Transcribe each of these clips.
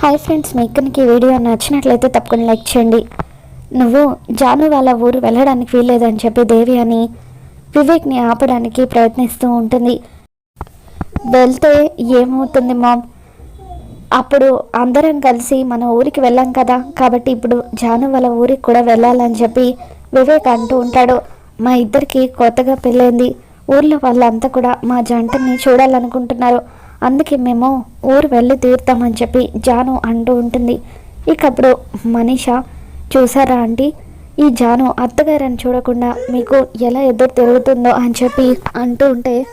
Hi friends మీ ఇక్కడికి video నచ్చినట్లయితే తప్పకుండా లైక్ చేయండి. నువ్వు జాను వాళ్ళ ఊరు వెళ్ళడానికి వీల్లేదని చెప్పి దేవి అని వివేక్ని ఆపడానికి ప్రయత్నిస్తూ ఉంటుంది. వెళ్తే ఏమవుతుంది మామ్? అప్పుడు అందరం కలిసి మన ఊరికి వెళ్ళాం కదా కాబట్టి ఇప్పుడు జాను వాళ్ళ ఊరికి కూడా వెళ్ళాలని చెప్పి వివేక్ అంటూ ఉంటాడు. మా ఇద్దరికి కొత్తగా పెళ్ళైంది. ఊర్లో వాళ్ళంతా కూడా మా జంటని చూడాలనుకుంటున్నారు. అందుకే మేము ఊరు వెళ్ళి తీరుతామని చెప్పి జాను అంటూ ఉంటుంది. ఇకప్పుడు మనీష చూసారా ఆంటీ? ఈ జాను అత్తగారని చూడకుండా మీకు ఎలా ఎదురు తిరుగుతుందో అని చెప్పి అంటూ ఉంటే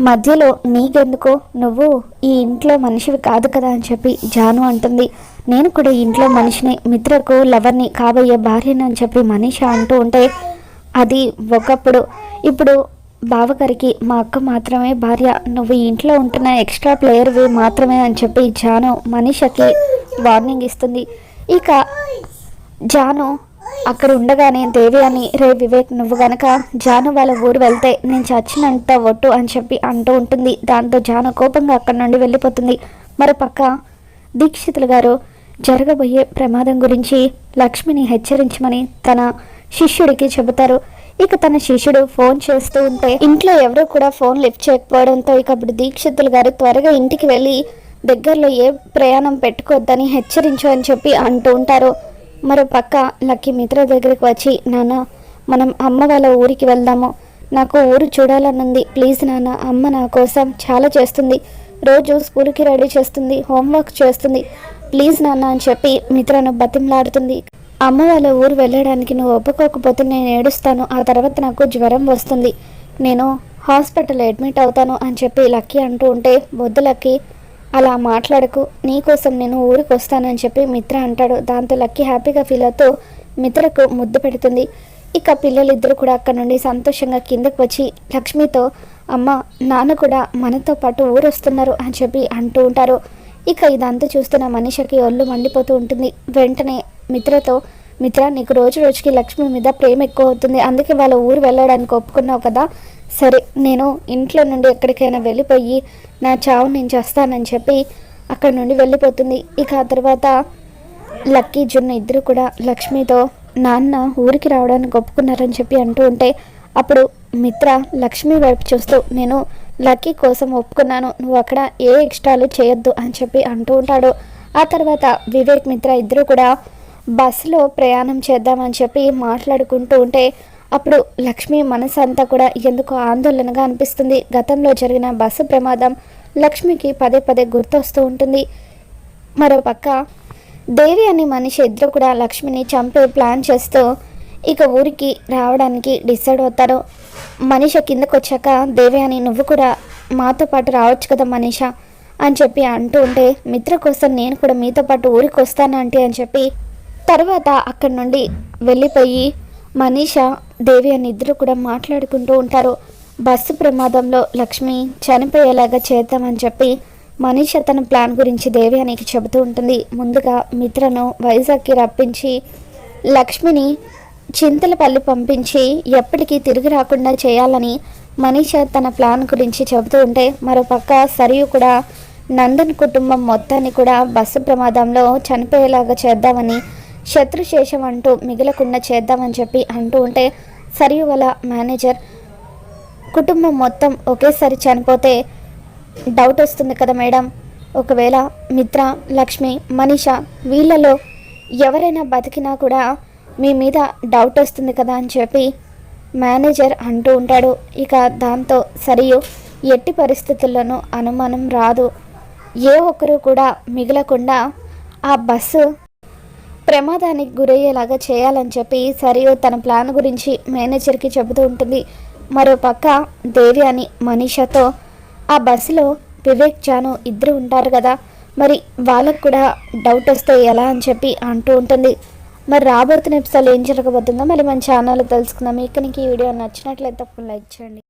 మధ్యలో నీకెందుకు? నువ్వు ఈ ఇంట్లో మనిషివి కాదు కదా? అని చెప్పి జాను అంటుంది. నేను కూడా ఇంట్లో మనిషిని మిత్రకు లవర్ని కాబోయే భార్యని అని చెప్పి మనీష అంటూ ఉంటే అది ఒకప్పుడు ఇప్పుడు బావగారికి మా అక్క మాత్రమే భార్య నువ్వు ఇంట్లో ఉంటున్న ఎక్స్ట్రా ప్లేయర్వి మాత్రమే అని చెప్పి జాను మనిషకి వార్నింగ్ ఇస్తుంది. ఇక జాను అక్కడ ఉండగానే దేవి అని రే వివేక్ నువ్వు గనక జాను వాళ్ళ ఊరు వెళ్తే నేను చచ్చినంత ఒట్టు అని చెప్పి అంటూ ఉంటుంది. దాంతో జాను కోపంగా అక్కడి నుండి వెళ్ళిపోతుంది. మరోపక్క దీక్షితులు గారు జరగబోయే ప్రమాదం గురించి లక్ష్మిని హెచ్చరించమని తన శిష్యుడికి చెబుతారు. ఇక తన శిష్యుడు ఫోన్ చేస్తూ ఉంటే ఇంట్లో ఎవరూ కూడా ఫోన్ లిఫ్ట్ చేయకపోవడంతో ఇక అప్పుడు దీక్షితులు గారు త్వరగా ఇంటికి వెళ్ళి దగ్గరలో ఏ ప్రయాణం పెట్టుకోవద్దని హెచ్చరించు అని చెప్పి అంటూ ఉంటారు. మరో పక్క లక్కీ మిత్ర దగ్గరికి వచ్చి నాన్న మనం అమ్మ వాళ్ళ ఊరికి వెళ్దాము. నాకు ఊరు చూడాలనుంది. ప్లీజ్ నాన్న అమ్మ నా కోసం చాలా చేస్తుంది. రోజు స్కూల్కి రెడీ చేస్తుంది హోంవర్క్ చేస్తుంది. ప్లీజ్ నాన్న అని చెప్పి మిత్రను బతిమలాడుతుంది. అమ్మ వాళ్ళ ఊరు వెళ్ళడానికి నువ్వు ఒప్పుకోకపోతే నేను ఏడుస్తాను. ఆ తర్వాత నాకు జ్వరం వస్తుంది. నేను హాస్పిటల్ అడ్మిట్ అవుతాను అని చెప్పి లక్కీ అంటూ ఉంటే వద్దు లక్కీ అలా మాట్లాడకు. నీకోసం నేను ఊరికి వస్తానని చెప్పి మిత్ర అంటాడు. దాంతో లక్కీ హ్యాపీగా ఫీల్ అవుతూ మిత్రకు ముద్దు పెడుతుంది. ఇక పిల్లలిద్దరూ కూడా అక్కడ నుండి సంతోషంగా కిందకు వచ్చి లక్ష్మితో అమ్మ నాన్న కూడా మనతో పాటు ఊరు వస్తున్నారు అని చెప్పి అంటూ ఉంటారు. ఇక ఇదంతా చూస్తున్న మనిషికి ఒళ్ళు మండిపోతూ ఉంటుంది. వెంటనే మిత్రతో మిత్ర నీకు రోజు రోజుకి లక్ష్మి మీద ప్రేమ ఎక్కువ అవుతుంది. అందుకే వాళ్ళ ఊరు వెళ్ళడానికి ఒప్పుకున్నావు కదా? సరే నేను ఇంట్లో నుండి ఎక్కడికైనా వెళ్ళిపోయి నా చావు నేను చేస్తానని చెప్పి అక్కడ నుండి వెళ్ళిపోతుంది. ఇక ఆ తర్వాత లక్కీ జున్ను ఇద్దరు కూడా లక్ష్మితో నాన్న ఊరికి రావడానికి ఒప్పుకున్నారని చెప్పి అంటూ ఉంటే అప్పుడు మిత్ర లక్ష్మి వైపు చూస్తూ నేను లక్కీ కోసం ఒప్పుకున్నాను. నువ్వు అక్కడ ఏ ఎక్స్ట్రాలు చేయొద్దు అని చెప్పి అంటూ ఉంటాడు. ఆ తర్వాత వివేక్ మిత్ర ఇద్దరు కూడా బస్సులో ప్రయాణం చేద్దామని చెప్పి మాట్లాడుకుంటూ ఉంటే అప్పుడు లక్ష్మి మనసు అంతా కూడా ఎందుకో ఆందోళనగా అనిపిస్తుంది. గతంలో జరిగిన బస్సు ప్రమాదం లక్ష్మికి పదే పదే గుర్తొస్తూ ఉంటుంది. మరోపక్క దేవి అనే మనిషి ఇద్దరు కూడా లక్ష్మిని చంపే ప్లాన్ చేస్తూ ఇక ఊరికి రావడానికి డిసైడ్ అవుతారు. మనీష కిందకు వచ్చాక దేవి అని నువ్వు కూడా మాతో పాటు రావచ్చు కదా మనీష అని చెప్పి అంటూ ఉంటే మిత్ర కోసం నేను కూడా మీతో పాటు ఊరికి వస్తానంటే అని చెప్పి తర్వాత అక్కడి నుండి వెళ్ళిపోయి మనీష దేవి అని ఇద్దరు కూడా మాట్లాడుకుంటూ ఉంటారు. బస్సు ప్రమాదంలో లక్ష్మి చనిపోయేలాగా చేద్దామని చెప్పి మనీష తన ప్లాన్ గురించి దేవి అనికి చెబుతూ ఉంటుంది. ముందుగా మిత్రను వైజాగ్కి రప్పించి లక్ష్మిని చింతలపల్లి పంపించి ఎప్పటికీ తిరిగి రాకుండా చేయాలని మనీష తన ప్లాన్ గురించి చెబుతూ ఉంటే మరోపక్క సరియు కూడా నందన్ కుటుంబం మొత్తాన్ని కూడా బస్సు ప్రమాదంలో చనిపోయేలాగా చేద్దామని శత్రుశేషం అంటూ మిగలకుండా చేద్దామని చెప్పి అంటూ ఉంటే సరియు వాళ్ళ మేనేజర్ కుటుంబం మొత్తం ఒకేసారి చనిపోతే డౌట్ వస్తుంది కదా మేడం. ఒకవేళ మిత్ర లక్ష్మి మనీష వీళ్ళలో ఎవరైనా బతికినా కూడా మీ మీద డౌట్ వస్తుంది కదా అని చెప్పి మేనేజర్ అంటూ ఉంటాడు. ఇక దాంతో సరియు ఎట్టి పరిస్థితుల్లోనూ అనుమానం రాదు. ఏ ఒక్కరు కూడా మిగలకుండా ఆ బస్సు ప్రమాదానికి గురయ్యేలాగా చేయాలని చెప్పి సరియు తన ప్లాన్ గురించి మేనేజర్కి చెబుతూ ఉంటుంది. మరోపక్క దేవి అని మనీషతో ఆ బస్సులో వివేక్ జాను ఇద్దరు ఉంటారు కదా మరి వాళ్ళకు కూడా డౌట్ వస్తే ఎలా అని చెప్పి అంటూ ఉంటుంది. మరి రాబోతున్న ఎపిసోడ్ ఏం జరగబోతుందో మరి మన ఛానల్లో తెలుసుకుందాం. మీకు ఈ వీడియో నచ్చినట్లయితే తప్పకుండా లైక్ చేయండి.